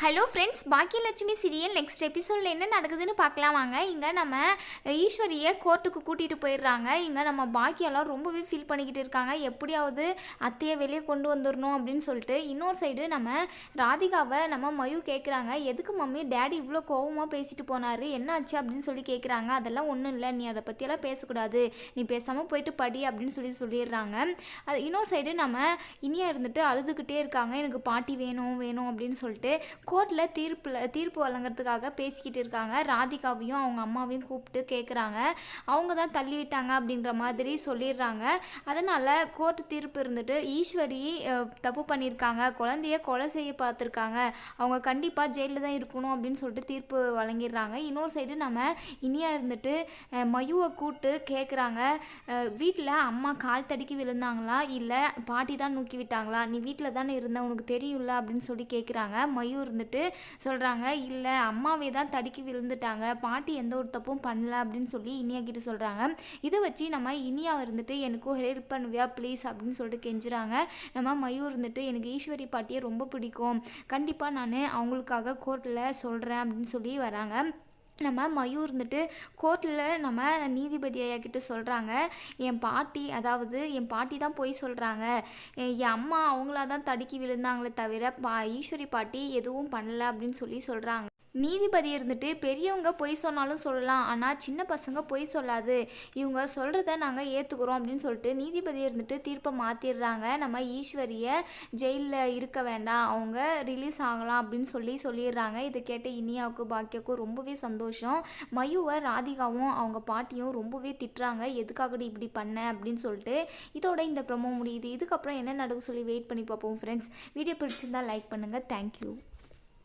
Hello friends Baakiyalakshmi serial next எபிசோடில் என்ன நடக்குதுன்னு பார்க்கலாம் வாங்க. இங்கே நம்ம ஈஸ்வரியை கோர்ட்டுக்கு கூட்டிகிட்டு போயிடுறாங்க. இங்கே நம்ம பாக்கியெல்லாம் ரொம்பவே ஃபீல் பண்ணிக்கிட்டு இருக்காங்க. எப்படியாவது அத்தையை வெளியே கொண்டு வந்துடணும் அப்படின்னு சொல்லிட்டு இன்னொரு சைடு நம்ம ராதிகாவை நம்ம மயு கேட்குறாங்க எதுக்கு மம்மி? டேடி இவ்வளோ கோவமாக பேசிட்டு போனார். என்னாச்சு அப்படின்னு சொல்லி கேட்குறாங்க அதெல்லாம் ஒன்றும் இல்லை. நீ அதை பற்றியெல்லாம் பேசக்கூடாது. நீ பேசாமல் போயிட்டு படி அப்படின்னு சொல்லி சொல்லிடுறாங்க. அது இன்னொரு சைடு நம்ம இனியாக இருந்துட்டு அழுதுகிட்டே இருக்காங்க. எனக்கு பாட்டி வேணும் வேணும் அப்படின்னு சொல்லிட்டு கோர்ட்டில் தீர்ப்பில் தீர்ப்பு வழங்குறதுக்காக பேசிக்கிட்டு இருக்காங்க. ராதிகாவையும் அவங்க அம்மாவையும் கூப்பிட்டு கேட்குறாங்க அவங்க தான் தள்ளி விட்டாங்க அப்படின்ற மாதிரி சொல்லிடுறாங்க. அதனால் கோர்ட் தீர்ப்பு இருந்துட்டு ஈஸ்வரி தப்பு பண்ணியிருக்காங்க. குழந்தைய கொலை செய்ய பார்த்துருக்காங்க. அவங்க கண்டிப்பாக ஜெயிலில் தான் இருக்கணும் அப்படின்னு சொல்லிட்டு தீர்ப்பு வழங்கிடுறாங்க. இன்னொரு சைடு நம்ம இனியா இருந்துட்டு மயுவை கூப்பிட்டு கேட்குறாங்க வீட்டில் அம்மா கால் தடுக்கி விழுந்தாங்களா? இல்லை பாட்டி தான் நூக்கி விட்டாங்களா? நீ வீட்டில் தானே இருந்த உனக்கு தெரியும்ல அப்படின்னு சொல்லி கேட்குறாங்க மயூர் இருந்துட்டு சொல்கிறாங்க இல்லை அம்மாவே தான் தடுக்கி விழுந்துட்டாங்க. பாட்டி எந்த ஒரு தப்பும் பண்ணல அப்படின்னு சொல்லி இனியா கிட்ட சொல்கிறாங்க இதை வச்சு நம்ம இனியா இருந்துட்டு எனக்கும் ஹெல்ப் பண்ணுவியா ப்ளீஸ் அப்படின்னு சொல்லிட்டு கெஞ்சுறாங்க. நம்ம மயூர் இருந்துட்டு எனக்கு ஈஸ்வரி பாட்டியை ரொம்ப பிடிக்கும். கண்டிப்பாக நான் அவங்களுக்காக கோர்ட்டில் சொல்கிறேன் அப்படின்னு சொல்லி வராங்க. நம்ம மயூர் இருந்துட்டு கோர்ட்டில் நம்ம நீதிபதி ஐயா கிட்ட சொல்கிறாங்க என் பாட்டி அதாவது என் பாட்டி தான் போய் சொல்கிறாங்க என் அம்மா அவங்களா தான் தடுக்கி விழுந்தாங்களே தவிர பா ஈஸ்வரி பாட்டி எதுவும் பண்ணல அப்படின்னு சொல்லி சொல்கிறாங்க நீதிபதி இருந்துட்டு பெரியவங்க பொய் சொன்னாலும் சொல்லலாம் ஆனால் சின்ன பசங்க பொய் சொல்லாது. இவங்க சொல்கிறத நாங்கள் ஏற்றுக்குறோம் அப்படின்னு சொல்லிட்டு நீதிபதி இருந்துட்டு தீர்ப்பை மாற்றிடுறாங்க நம்ம ஈஸ்வரியை ஜெயிலில் இருக்க வேண்டாம் அவங்க ரிலீஸ் ஆகலாம் அப்படின்னு சொல்லி சொல்லிடுறாங்க. இதை கேட்ட இனியாவுக்கு பாக்கியாவுக்கும் ரொம்பவே சந்தோஷம். மயுவை ராதிகாவும் அவங்க பாட்டியும் ரொம்பவே திட்டுறாங்க. எதுக்காகடி இப்படி பண்ண அப்படின்னு சொல்லிட்டு இதோட இந்த ப்ரமோ முடியுது. இதுக்கப்புறம் என்ன நடக்கும் சொல்லி வெயிட் பண்ணி பார்ப்போம் ஃப்ரெண்ட்ஸ் வீடியோ பிடிச்சிருந்தா லைக் பண்ணுங்கள் தேங்க்யூ